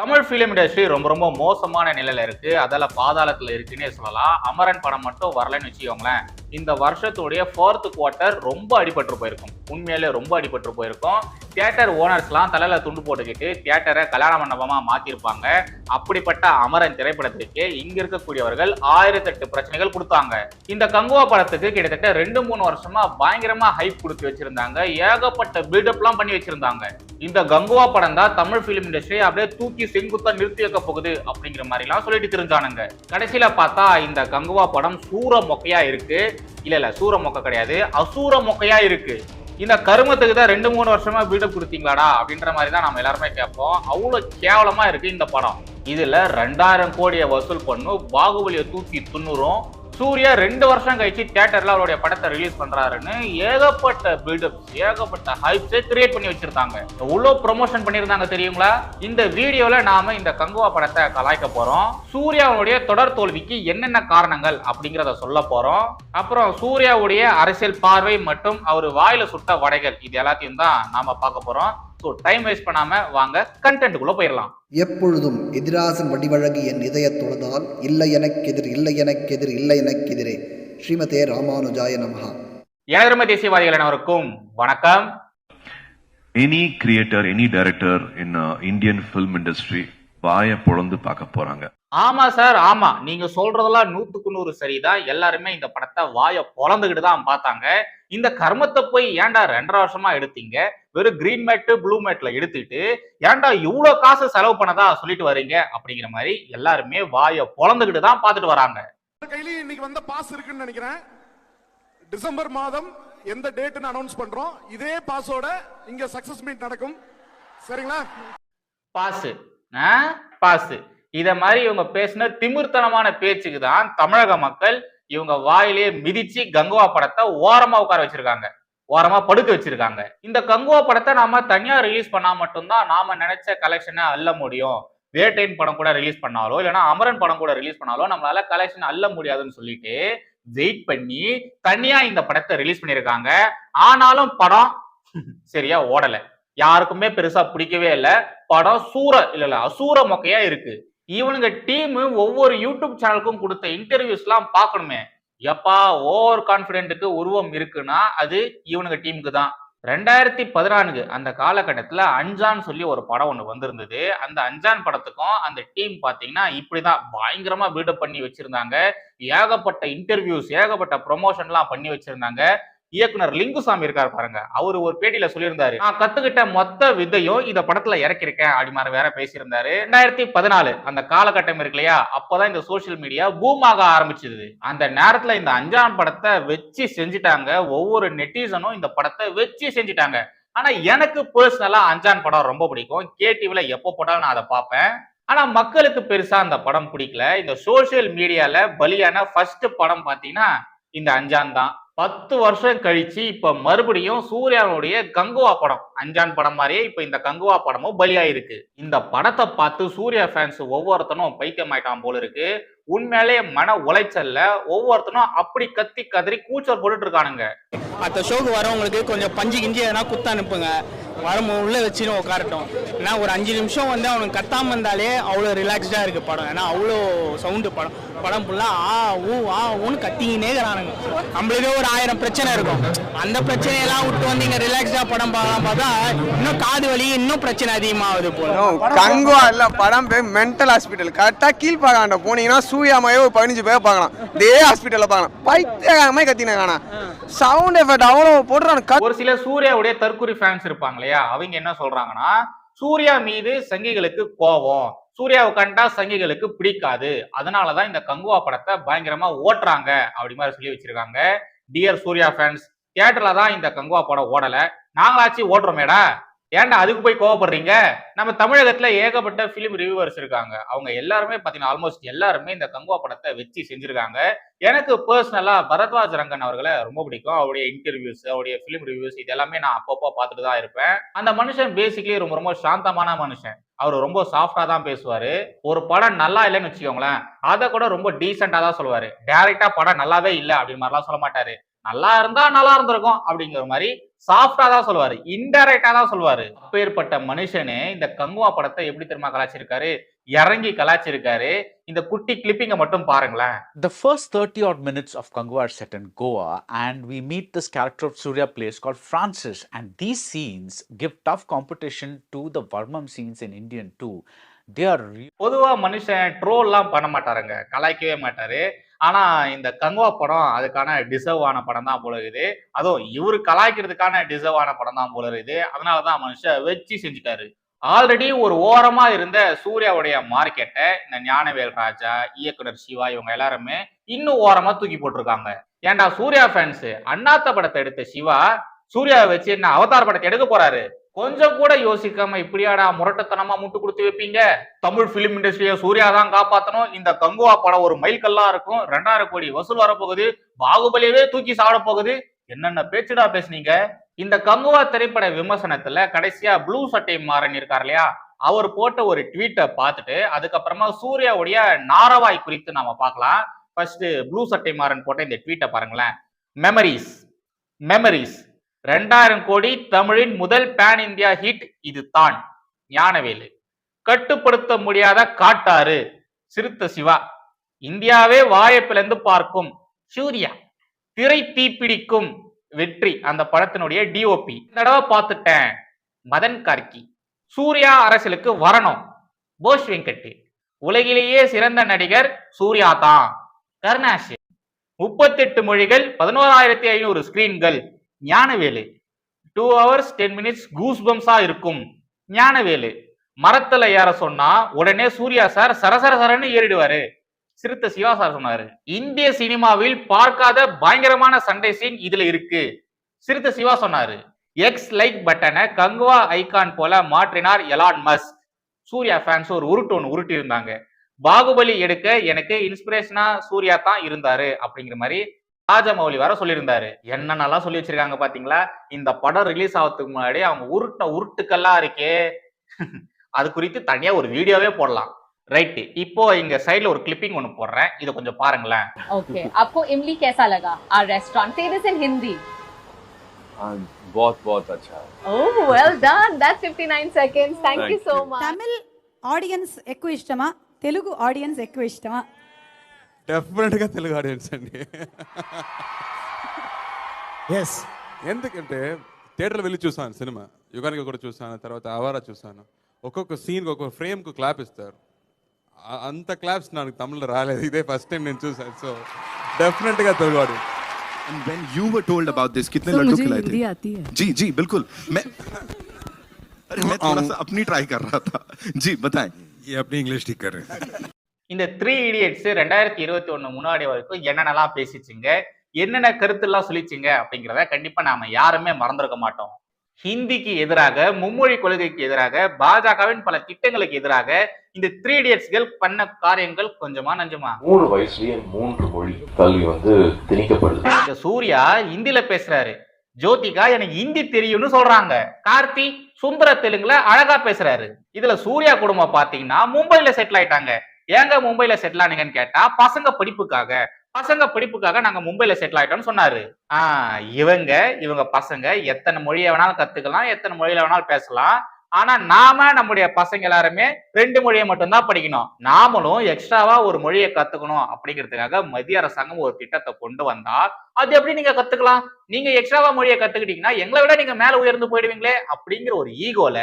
Tamil film industry ரொம்ப ரொம்ப மோசமான நிலையில இருக்கு. அதில் பாதாளத்துல இருக்குன்னே சொல்லலாம். அமரன் படம் மட்டும் வரலன்னு வச்சுக்கோங்களேன். இந்த வருஷத்துடைய ஃபோர்த் குவார்ட்டர் ரொம்ப அடிபட்டு போயிருக்கும். உண்மையிலே ரொம்ப அடிபட்டு போயிருக்கும். தியேட்டர் ஓனர்ஸ்லாம் தலையில துண்டு போட்டுக்கிட்டு தியேட்டரை கல்யாண மண்டபமா மாத்திருப்பாங்க. அப்படிப்பட்ட அமரன் திரைப்படத்திற்கு இங்க இருக்கக்கூடியவர்கள் ஆயிரத்தெட்டு பிரச்சனைகள் கொடுத்தாங்க. இந்த கங்குவா படத்துக்கு கிட்டத்தட்ட ரெண்டு மூணு வருஷமா பயங்கரமா ஹைப் கொடுத்து வச்சிருந்தாங்க. ஏகப்பட்ட பில்டப்லாம் பண்ணி வச்சிருந்தாங்க. இந்த கங்குவா படம் தான் தமிழ் ஃபிலிம் இண்டஸ்ட்ரி அப்படியே தூக்கி செங்குத்தா நிறுத்தி வைக்க போகுது அப்படிங்கிற மாதிரி எல்லாம் சொல்லிட்டு தெரிஞ்சானுங்க கடைசியில பார்த்தா இந்த கங்குவா படம் சூர மொக்கையா இருக்கு. இல்ல இல்ல சூர மொக்க கிடையாது. அசூர மொக்கையா இருக்கு. இந்த கருமத்துக்கு தான் ரெண்டு மூணு வருஷமா பில்டப் கொடுத்தீங்களாடா அப்படின்ற மாதிரி தான் நம்ம எல்லாருமே கேட்போம். அவ்வளவு கேவலமா இருக்கு இந்த படம். இதுல ரெண்டாயிரம் கோடியை வசூல் பண்ணும் பாகுபலியை தூக்கி துண்ணுரும் சூர்யா ரெண்டு வருஷம் கழிச்சு தியேட்டர்ல அவருடைய படத்தை ரிலீஸ் பண்றாருன்னு ஏகப்பட்ட பில்டப் ஏகப்பட்ட ஹைப்ஸை கிரியேட் பண்ணி வச்சிருந்தாங்க இவ்வளோ ப்ரொமோஷன் பண்ணியிருந்தாங்க தெரியுங்களா? இந்த வீடியோல நாம இந்த கங்குவா படத்தை கலாய்க்க போறோம். சூர்யாவுடைய தொடர் தோல்விக்கு என்னென்ன காரணங்கள் அப்படிங்கிறத சொல்ல போறோம். அப்புறம் சூர்யாவுடைய அரசியல் பார்வை மற்றும் அவர் வாயில சுட்ட வடைகள் இது எல்லாத்தையும் தான் நாம பார்க்க போறோம். ஸோ டைம் வேஸ்ட் பண்ணாம வாங்க கண்டென்ட்டுக்குள்ள போயிடலாம் எப்பொழுதும் எதிராசன் வடிவழகு என் இதயத் தொழுதால் இல்லை எனக்கெதிர் இல்லை எனக்கெதிர் இல்லை எனக்கெதிரே ஸ்ரீமதே ராமானுஜாய நமஹா. ஏழரம தேசியவாதிகள் அனைவருக்கும்? வணக்கம். Any creator any director in Indian film industry வாயை பொழந்து பார்க்க போறாங்க. ஆமா சார் ஆமா. நீங்க சொல்றதெல்லாம் நூத்துக்கு நூறு சரிதான். எல்லாருமே இந்த படத்தை வாயை பொழந்துகிட்டு தான் பார்த்தாங்க. இந்த கர்மத்தை போய் ஏன்டா ரெண்டரை வருஷமா எடுத்தீங்க? வெறும் கிரீன் மேட்டு ப்ளூ மேட்ல எடுத்துட்டு ஏன்டா இவ்வளவு காசு செலவு பண்ணதா? சொல்லிட்டு வர்றீங்க. அப்படிங்கிற மாதிரி எல்லாருமே வாயை பொழந்துகிட்டு தான் பார்த்துட்டு வராங்க. கையிலயும் இன்னைக்கு வந்த பாஸ் இருக்குன்னு நினைக்கிறேன். டிசம்பர் மாதம் எந்த டேட்னு அனௌன்ஸ் பண்றோம். இதே பாஸோட இங்க சக்சஸ் மீட் நடக்கும். சரிங்களா? ஆ? பாசு இத மாதிரி இவங்க பேசின திமிர்த்தனமான பேச்சுக்கு தான் தமிழக மக்கள் இவங்க வாயிலே மிதிச்சு கங்குவா படத்தை ஓரமா உட்கார வச்சிருக்காங்க. ஓரமா படுக்க வச்சிருக்காங்க. இந்த கங்குவா படத்தை நாம தனியா ரிலீஸ் பண்ணா மட்டும்தான் நாம நினைச்ச கலெக்ஷனை அள்ள முடியும். வேட்டைன் படம் கூட ரிலீஸ் பண்ணாலோ இல்லைன்னா அமரன் படம் கூட ரிலீஸ் பண்ணாலோ நம்மளால கலெக்ஷன் அள்ள முடியாதுன்னு சொல்லிட்டு வெயிட் பண்ணி தனியா இந்த படத்தை ரிலீஸ் பண்ணியிருக்காங்க. ஆனாலும் படம் சரியா ஓடல. யாருக்குமே பெருசா பிடிக்கவே இல்லை. படம் சூற இல்ல இல்ல அசூர மொக்கையா இருக்கு. இவனுங்க டீம் ஒவ்வொரு யூடியூப் சேனலுக்கும் கொடுத்த இன்டர்வியூஸ்லாம் பார்க்கணுமே. எப்பா ஓவர் கான்பிடென்ட்டுக்கு உருவம் இருக்குன்னா அது இவனுங்க டீமுக்கு தான் ரெண்டாயிரத்தி பதினான்கு அந்த காலகட்டத்தில் அஞ்சான் சொல்லி ஒரு படம் ஒன்று வந்திருந்தது. அந்த அஞ்சான் படத்துக்கும் அந்த டீம் பார்த்தீங்கன்னா இப்படி தான் பயங்கரமாக பில்டப் பண்ணி வச்சுருந்தாங்க. ஏகப்பட்ட இன்டர்வியூஸ் ஏகப்பட்ட ப்ரொமோஷன்லாம் பண்ணி வச்சுருந்தாங்க. இயக்குனர் லிங்குசாமி இருக்காரு பாருங்க. அவர் ஒரு பேட்டியில சொல்லியிருந்தாரு நான் கத்துக்கிட்ட மொத்த விதையும் இந்த படத்துல இறக்கிருக்கேன் அப்படி மாதிரி வேற பேசியிருந்தாரு. ரெண்டாயிரத்தி பதினாலு அந்த காலகட்டம் இருக்கு இல்லையா அப்பதான் இந்த சோசியல் மீடியா பூமாக ஆரம்பிச்சது. அந்த நேரத்துல இந்த அஞ்சாம் படத்தை வச்சு செஞ்சுட்டாங்க. ஒவ்வொரு நெட்டிசனும் இந்த படத்தை வச்சு செஞ்சுட்டாங்க. ஆனா எனக்கு பர்சனலா அஞ்சான் படம் ரொம்ப பிடிக்கும். கேடிவில எப்போ போட்டாலும் நான் அதை பார்ப்பேன். ஆனா மக்களுக்கு பெருசா அந்த படம் பிடிக்கல. இந்த சோசியல் மீடியால பலியான ஃபர்ஸ்ட் படம் பாத்தீங்கன்னா இந்த அஞ்சான் தான். பத்து வருஷம் கழிச்சு இப்ப மறுபடியும் சூர்யாவுடைய கங்குவா படம் அஞ்சான் படம் மாதிரியே இப்ப இந்த கங்குவா படமும் பலியாயிருக்கு. இந்த படத்தை பார்த்து சூர்யா ஃபேன்ஸ் ஒவ்வொருத்தனும் பைத்தியமாயிட்டான் போல இருக்கு. உண்மையிலே மன உளைச்சல்ல ஒவ்வொருத்தனும் அப்படி கத்தி கதறி கூச்சல் போட்டுட்டு இருக்கானுங்க. மற்ற ஷோக்கு வரவங்களுக்கு கொஞ்சம் பஞ்சு கிஞ்சி எதனா குத்த அனுப்புங்க. வரும் உள்ள வச்சுன்னு உட்காரட்டும் ஏன்னா ஒரு அஞ்சு நிமிஷம் வந்து அவனுக்கு கத்தாம இருந்தாலே அவ்வளோ ரிலாக்ஸ்டாக இருக்கு படம். ஏன்னா அவ்வளோ சவுண்டு படம். படம் ஃபுல்லாக ஆ ஊ ஆ ஊன்னு கத்திக்கினே இருக்கிறானுங்க. நம்மளுக்கே ஒரு ஆயிரம் பிரச்சனை இருக்கும். அந்த பிரச்சனையெல்லாம் விட்டு வந்து இங்கே ரிலாக்ஸ்டாக படம் பார்க்கலாம் பார்த்தா இன்னும் காது வலி இன்னும் பிரச்சனை அதிகமாகுது போல. கங்குவா இல்ல படம் பேர் மென்டல் ஹாஸ்பிட்டல் கரெக்டா கீழ்பாக்காண்ட போனீங்கன்னா சூயாமையே ஒரு பதினஞ்சு பேர் பார்க்கலாம். இதே ஹாஸ்பிட்டல்ல பார்க்கலாம். பைத்தியகாரமே கத்தின காணா சவுண்ட் எஃபெக்ட் அவ்வளோ போடுறான் கத் ஒரு சில சூர்யாவுடைய தற்குறி ஃபேன்ஸ் இருப்பாங்க இல்லையா? அவங்க என்ன சொல்றாங்கன்னா சூர்யா மீது சங்கிகளுக்கு கோபம். சூர்யாவை கண்டா சங்கிகளுக்கு பிடிக்காது. அதனாலதான் இந்த கங்குவா படத்தை பயங்கரமா ஓட்டுறாங்க அப்படி மாதிரி சொல்லி வச்சிருக்காங்க. டியர் சூர்யா ஃபேன்ஸ் தியேட்டர்ல தான் இந்த கங்குவா படம் ஓடல. நாங்களாச்சு ஓட்டுறோமேடா. ஏன்டா அதுக்கு போய் கோவப்படுறீங்க? நம்ம தமிழகத்துல ஏகப்பட்ட பிலிம் ரிவியூவர்ஸ் இருக்காங்க. அவங்க எல்லாருமே பாத்தீங்கன்னா ஆல்மோஸ்ட் எல்லாருமே இந்த கங்குவா படத்தை வச்சு செஞ்சிருக்காங்க. எனக்கு பர்சனலா பரத்வாஜ் ரங்கன் அவர்களை ரொம்ப பிடிக்கும். அவருடைய இன்டர்வியூஸ் அவருடைய ஃபிலிம் ரிவ்யூஸ் இது எல்லாமே நான் அப்பப்போ பார்த்துட்டு தான் இருப்பேன். அந்த மனுஷன் பேசிக்கலி ரொம்ப ரொம்ப சாந்தமான மனுஷன். அவர் ரொம்ப சாஃப்டா தான் பேசுவாரு. ஒரு படம் நல்லா இல்லைன்னு வச்சுக்கோங்களேன் அதை கூட ரொம்ப டீசெண்டா தான் சொல்லுவாரு. டைரக்டா படம் நல்லாவே இல்லை அப்படின்னு மாதிரிலாம் சொல்ல மாட்டாரு. நல்லா இருந்தா நல்லா இருந்திருக்கும் அப்படிங்கிற மாதிரி சாஃப்டா தான் சொல்லுவாரு இன்டைரக்டா தான் சொல்லுவாரு அப்பேற்பட்ட மனுஷனு இந்த கங்குவா படத்தை எப்படி தெரியுமா கலாச்சிருக்காரு இறங்கி கலாச்சிருக்காரு இந்த குட்டி கிளிப்பிங்க மட்டும் பாருங்களேன் The first 30 odd minutes of Kangwa are set in Goa, and we meet this character of Surya plays called Francis. And these scenes give tough competition to the Varmam scenes in Indian too. They are re- பொதுவா மனுஷன் ட்ரோல்லாம் பண்ண மாட்டாருங்க கலாய்க்கவே மாட்டாரு ஆனா இந்த கங்குவா படம் அதுக்கான deserve ஆன படம் தான் போல இருக்குது. அதுவும் இவரு கலாய்க்கிறதுக்கான டிசர்வ் ஆன படம் தான் போல இருக்குது. அதனாலதான் மனுஷன் வச்சு செஞ்சுட்டாரு. ஆல்ரெடி ஒரு ஓரமா இருந்த சூர்யாவுடைய மார்க்கெட்டை இந்த ஞானவேல் ராஜா இயக்குனர் சிவா இவங்க எல்லாருமே இன்னும் ஓரமா தூக்கி போட்டிருக்காங்க. ஏன்டா சூர்யா ஃபேன்ஸ் அண்ணாத்த படத்தை எடுத்த சிவா சூர்யாவை வச்சு என்ன அவதார் படத்தை எடுக்க போறாரு? கொஞ்சம் கூட யோசிக்காம இப்படியாடா முரட்டத்தனமா முட்டு கொடுத்து வைப்பீங்க? தமிழ் பிலிம் இண்டஸ்ட்ரியை சூர்யா தான் காப்பாத்தணும். இந்த கங்குவா படம் ஒரு மைல்கல்லா இருக்கும். ரெண்டாயிரம் கோடி வசூல் வரப்போகுது. பாகுபலியவே தூக்கி சாப்பிட போகுது. என்னென்ன பேச்சுடா பேசுனீங்க? இந்த கங்குவா திரைப்பட விமர்சனத்துல கடைசியா ப்ளூ சட்டை மாறன் இருக்கார் இல்லையா? அவர் போட்ட ஒரு ட்வீட்டை பார்த்துட்டு அதுக்கப்புறமா சூர்யாவுடைய நாரவாய் குறித்து நாம பார்க்கலாம். ஃபர்ஸ்ட் ப்ளூ சட்டை மாறன் போட்ட இந்த ட்வீட்டை பாருங்களேன். மெமரிஸ் மெமரிஸ் ரெண்டாயிரம் கோடி தமிழின் முதல் பேன் இந்தியா ஹிட் இது தான் ஞானவேலு. கட்டுப்படுத்த முடியாத காட்டாறு. சிறுத்த சிவா. இந்தியாவே வாயை பிளந்து பார்க்கும். சூர்யா. திரை தீப்பிடிக்கும் வெற்றி அந்த படத்தினுடைய டிஓபி தடவை பார்த்துட்டேன். மதன் கார்கி சூர்யா அரசியலுக்கு வரணும். போஸ் வெங்கட். உலகிலேயே சிறந்த நடிகர் சூர்யா தான். கருணாஸ் முப்பத்தெட்டு மொழிகள் பதினோராயிரத்தி ஐநூறு ஸ்கிரீன்கள் Gnanavel two hours ten minutes goose பம்ஸா இருக்கும். ஞானவேலு மரத்துல ஏற சொன்னா உடனே சூர்யா சார் சரசர சரன்னு ஏறிடுவாரு. சிறுத்த சிவா சார் சொன்னாரு. இந்திய சினிமாவில் பார்க்காத பயங்கரமான சண்டை சீன் இதுல இருக்கு. சிறுத்த சிவா சொன்னாரு. எக்ஸ் லைக் பட்டனை கங்குவா ஐகான் போல மாற்றினார் எலான் மஸ் சூர்யா ஃபேன்ஸ் ஒரு உருட்டு ஒன்று உருட்டி இருந்தாங்க. பாகுபலி எடுக்க எனக்கு இன்ஸ்பிரேஷனா சூர்யா தான் இருந்தாரு அப்படிங்கிற மாதிரி ராஜமௌலி வர சொல்லியிருந்தாரு என்னென்னலாம் சொல்லி வச்சிருக்காங்க பாத்தீங்களா இந்த படம் ரிலீஸ் ஆகிறதுக்கு முன்னாடி அவங்க உருட்ட உருட்டுக்கெல்லாம் இருக்கே அது குறித்து தனியா ஒரு வீடியோவே போடலாம் ரைட் இப்போ இங்க சைடுல ஒரு கிளிப்பிங் ஒன்னு போடுறேன் இதை கொஞ்சம் பாருங்களேன் ओके आपको इमली कैसा लगा आर रेस्टोरेंट से दिस इन हिंदी बहुत बहुत अच्छा है oh well done that's 59 seconds thank you so much Tamil audience ఎక్కువ ఇష్టమా తెలుగు ఆడియన్స్ ఎక్కువ ఇష్టమా డెఫినెట్గా తెలుగు ఆడియన్స్ అండి ఎస్ ఎందుకంటే థియేటర్లో వెళ్ళి చూసాను సినిమా యుగానికి కూడా చూసాను తర్వాత అవారా చూసాను ఒక్కొక్క సీన్ ఒక్కొక్క ఫ్రేమ్కు క్లాప్ ఇస్తారు ఆ- అంత క్లాప్స్ నాకు తమిళ్లో రాలేదు ఇదే ఫస్ట్ టైం నేను చూసాను సో డెఫినెట్గా Telugu audience and when you were told about this कितने लड्डू खिलाए थे आती है जी जी बिल्कुल मैं अरे मैं थोड़ा सा अपनी ट्राई कर रहा था जी बताएं ये अपनी इंग्लिश ठीक कर रहे हैं இந்த த்ரீ இடியட்ஸ் ரெண்டாயிரத்தி இருபத்தி ஒண்ணு முன்னாடி வரைக்கும் என்னென்னலாம் பேசிச்சுங்க என்னென்ன கருத்துலாம் சொல்லிச்சுங்க அப்படிங்கிறத கண்டிப்பா நாம யாருமே மறந்துருக்க மாட்டோம். ஹிந்திக்கு எதிராக மும்மொழி கொள்கைக்கு எதிராக பாஜகவின் பல திட்டங்களுக்கு எதிராக இந்த த்ரீ இடியட்ஸ்கள் பண்ண காரியங்கள் கொஞ்சமா நஞ்சமா? மூணு வயசுலயே மூன்று மொழி கல்வி வந்து திணிக்கப்படுது. இந்த சூர்யா ஹிந்தில பேசுறாரு. ஜோதிகா எனக்கு ஹிந்தி தெரியும்னு சொல்றாங்க. கார்த்தி சுந்தர தெலுங்குல அழகா பேசுறாரு. இதுல சூர்யா குடும்பம் பாத்தீங்கன்னா மும்பைல செட்டில் ஆயிட்டாங்க. ஏங்க மும்பைல செட்டில் ஆனீங்கன்னு கேட்டா பசங்க படிப்புக்காக பசங்க படிப்புக்காக நாங்க மும்பைல செட்டில் ஆயிட்டோம்னு சொன்னாரு. ஆஹ் இவங்க இவங்க பசங்க எத்தனை மொழியை வேணாலும் கத்துக்கலாம் எத்தனை மொழியில வேணாலும் பேசலாம். ஆனா நாம நம்முடைய பசங்க எல்லாருமே ரெண்டு மொழியை மட்டும்தான் படிக்கணும். நாமளும் எக்ஸ்ட்ராவா ஒரு மொழியை கத்துக்கணும் அப்படிங்கிறதுக்காக மத்திய அரசாங்கம் ஒரு திட்டத்தை கொண்டு வந்தா அது எப்படி நீங்க கத்துக்கலாம்? நீங்க எக்ஸ்ட்ராவா மொழியை கத்துக்கிட்டீங்கன்னா எங்களை விட நீங்க மேல உயர்ந்து போயிடுவீங்களே அப்படிங்கிற ஒரு ஈகோல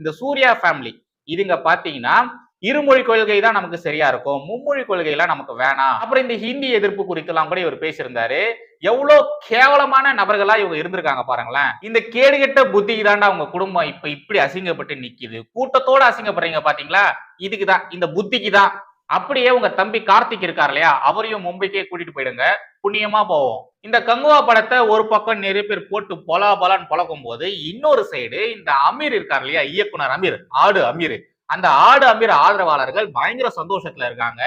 இந்த சூர்யா ஃபேமிலி இதுங்க பாத்தீங்கன்னா இருமொழி கொள்கை தான் நமக்கு சரியா இருக்கும். மும்மொழி கொள்கையெல்லாம் நமக்கு வேணாம். அப்புறம் இந்த ஹிந்தி எதிர்ப்பு குறித்தெல்லாம் கூட இவர் பேசியிருந்தாரு. எவ்வளவு கேவலமான நபர்களா இவங்க இருந்திருக்காங்க பாருங்களேன். இந்த கேடுகெட்ட புத்திக்கு தாண்டா அவங்க குடும்பம் இப்ப இப்படி அசிங்கப்பட்டு நிக்குது. கூட்டத்தோட அசிங்கப்படுறீங்க பாத்தீங்களா? இதுக்கு தான் இந்த புத்திக்கு தான். அப்படியே உங்க தம்பி கார்த்திக் இருக்கார் இல்லையா? அவரையும் மும்பைக்கே கூட்டிட்டு போயிடுங்க. புண்ணியமா போவோம். இந்த கங்குவா படத்தை ஒரு பக்கம் நிறைய பேர் போட்டு பொலா பொலான்னு பழக்கும் போது இன்னொரு சைடு இந்த அமீர் இருக்கார் இல்லையா? இயக்குனர் அமீர் ஆடு அமீர். அந்த ஆடு அமீர் ஆதரவாளர்கள் பயங்கர சந்தோஷத்துல இருக்காங்க.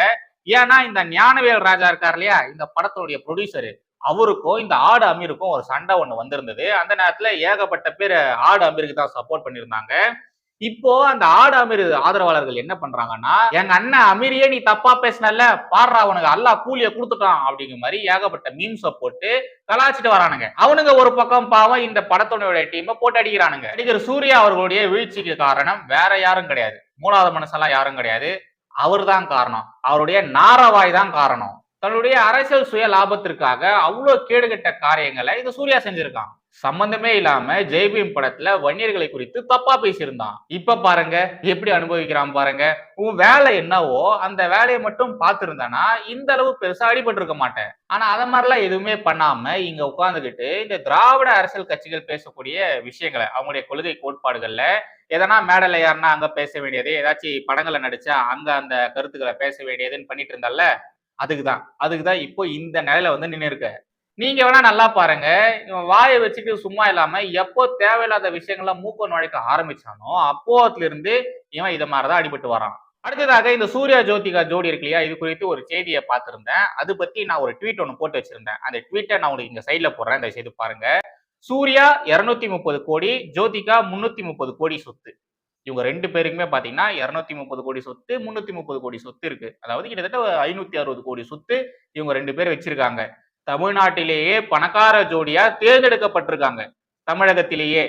ஏன்னா இந்த ஞானவேல் ராஜா இருக்கார் இல்லையா? இந்த படத்தினுடைய ப்ரொடியூசரு அவருக்கும் இந்த ஆடு அமீருக்கும் ஒரு சண்டை ஒன்று வந்திருந்தது. அந்த நேரத்தில் ஏகப்பட்ட பேர் ஆடு அமீருக்கு தான் சப்போர்ட் பண்ணியிருந்தாங்க. இப்போ அந்த ஆடு அமீர் ஆதரவாளர்கள் என்ன பண்றாங்கன்னா எங்க அண்ணன் அமீரியே நீ தப்பா பேசினல பாடுறா அவனுக்கு அல்லாஹ் கூலிய கொடுத்துட்டான் அப்படிங்கிற மாதிரி ஏகப்பட்ட மீம்ஸ போட்டு கலாச்சிட்டு வரானுங்க. அவனுங்க ஒரு பக்கம் பாவம் இந்த படத்தோட டீமை போட்டு அடிக்கிறானுங்க. நடிகர் சூர்யா அவர்களுடைய வீழ்ச்சிக்கு காரணம் வேற யாரும் கிடையாது. மூணாவது மனசெல்லாம் யாரும் கிடையாது. அவர்தான் காரணம். அவருடைய நாரவாய் தான் காரணம். தன்னுடைய அரசியல் சுய லாபத்திற்காக அவ்வளவு கேடுகட்ட காரியங்களை இந்த சூர்யா செஞ்சிருக்கான். சம்பந்தமே இல்லாம ஜெய்பீம் படத்துல வன்னியர்களை குறித்து தப்பா பேசியிருந்தான். இப்ப பாருங்க எப்படி அனுபவிக்கிறான் பாருங்க. உன் வேலை என்னவோ அந்த வேலையை மட்டும் பார்த்திருந்தானா இந்த அளவு பெருசா அடிபட்டு இருக்க மாட்டேன். ஆனா அத மாதிரிலாம் எதுவுமே பண்ணாம இங்க உட்காந்துக்கிட்டு இந்த திராவிட அரசியல் கட்சிகள் பேசக்கூடிய விஷயங்களை அவங்களுடைய கொள்கை கோட்பாடுகள்ல எதனா மேடல யாருன்னா அங்க பேச வேண்டியது ஏதாச்சும் படங்களை நடிச்சா அங்க அந்த கருத்துக்களை பேச வேண்டியதுன்னு பண்ணிட்டு இருந்தால அதுக்குதான். அதுக்குதான் இப்போ இந்த நிலையில வந்து நின்று இருக்க நீங்க வேணா நல்லா பாருங்க. இவன் வாயை வச்சுட்டு சும்மா இல்லாம எப்போ தேவையில்லாத விஷயங்கள்லாம் மூக்க நுழைக்க ஆரம்பிச்சானோ அப்போத்துல இருந்து இவன் இதை மாதிரிதான் அடிபட்டு வரான். அடுத்ததாக இந்த சூர்யா ஜோதிகா ஜோடி இருக்கு இல்லையா? இது குறித்து ஒரு செய்தியை பார்த்திருந்தேன். அது பத்தி நான் ஒரு ட்வீட் ஒன்று போட்டு வச்சிருந்தேன். அந்த ட்வீட்டை நான் உங்களுக்கு இங்க சைட்ல போடுறேன். இந்த செய்து பாருங்க. சூர்யா இருநூத்தி முப்பது கோடி ஜோதிகா முன்னூத்தி முப்பது கோடி சொத்து. இவங்க ரெண்டு பேருக்குமே பாத்தீங்கன்னா இருநூத்தி முப்பது கோடி சொத்து முன்னூத்தி முப்பது கோடி சொத்து இருக்கு. அதாவது கிட்டத்தட்ட ஐநூத்தி அறுபது கோடி சொத்து இவங்க ரெண்டு பேர் வச்சிருக்காங்க. தமிழ்நாட்டிலேயே பணக்கார ஜோடியா தேர்ந்தெடுக்கப்பட்டிருக்காங்க. தமிழகத்திலேயே.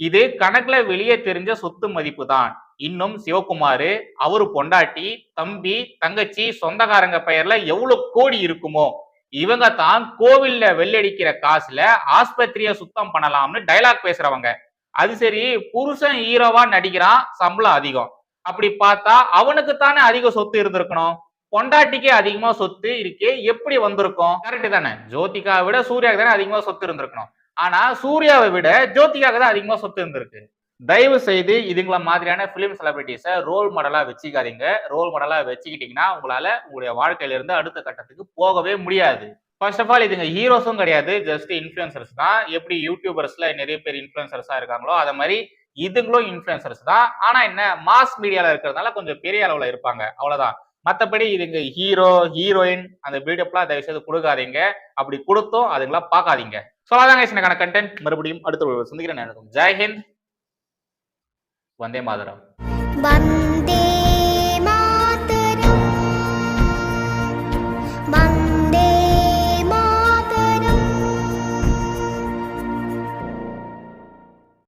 இது கணக்குல வெளியே தெரிஞ்ச சொத்து மதிப்பு தான் இன்னும் சிவகுமாரு அவரு பொண்டாட்டி தம்பி தங்கச்சி சொந்தக்காரங்க பெயர்ல எவ்வளவு கோடி இருக்குமோ இவங்க தான் கோவில்ல வெள்ளடிக்கிற காசுல ஆஸ்பத்திரிய சுத்தம் பண்ணலாம்னு டைலாக் பேசுறவங்க. அது சரி புருஷன் ஹீரோவா நடிக்கிறான் சம்பளம் அதிகம். அப்படி பார்த்தா அவனுக்கு தானே அதிக சொத்து இருந்திருக்கணும்? பொண்டாட்டிக்கே அதிகமா சொத்து இருக்கே எப்படி வந்திருக்கும்? கரெக்ட் தானே? ஜோதிகாவை விட சூர்யாவுக்கு தானே அதிகமா சொத்து இருந்திருக்கணும். ஆனா சூர்யாவை விட ஜோதிகாவுக்கு தான் அதிகமா சொத்து இருந்திருக்கு. தயவு செய்து இதுங்கள மாதிரியான பிலிம் செலிபிரிட்டிஸை ரோல் மாடலா வச்சுக்காதீங்க. ரோல் மாடலா வச்சுக்கிட்டீங்கன்னா உங்களால உங்களுடைய வாழ்க்கையில இருந்து அடுத்த கட்டத்துக்கு போகவே முடியாது. ஃபர்ஸ்ட் ஆஃப் ஆல் இதுங்க ஹீரோஸும் கிடையாது. ஜஸ்ட் இன்ஃபுளுசர்ஸ் தான். எப்படி யூடியூபர்ஸ்ல நிறைய பேர் இன்ஃபுளுசர்ஸா இருக்காங்களோ அத மாதிரி இதுங்களும் இன்ஃபுளுசர்ஸ் தான். ஆனா என்ன மாஸ் மீடியால இருக்கிறதுனால கொஞ்சம் பெரிய அளவுல இருப்பாங்க. அவ்வளவுதான். மத்தபடி இதுங்க ஹீரோ ஹீரோயின் அந்த பில்டப்லாம் தயவு செய்து கொடுக்காதீங்க. அப்படி கொடுத்தோம் அதுங்களாம் பார்க்காதீங்க. சொல்லாதாங்க எனக்கான கண்டென்ட் மறுபடியும் அடுத்த ஒரு சந்திக்கிறேன். ஜெய் ஹிந்த். வந்தே மாதரம்.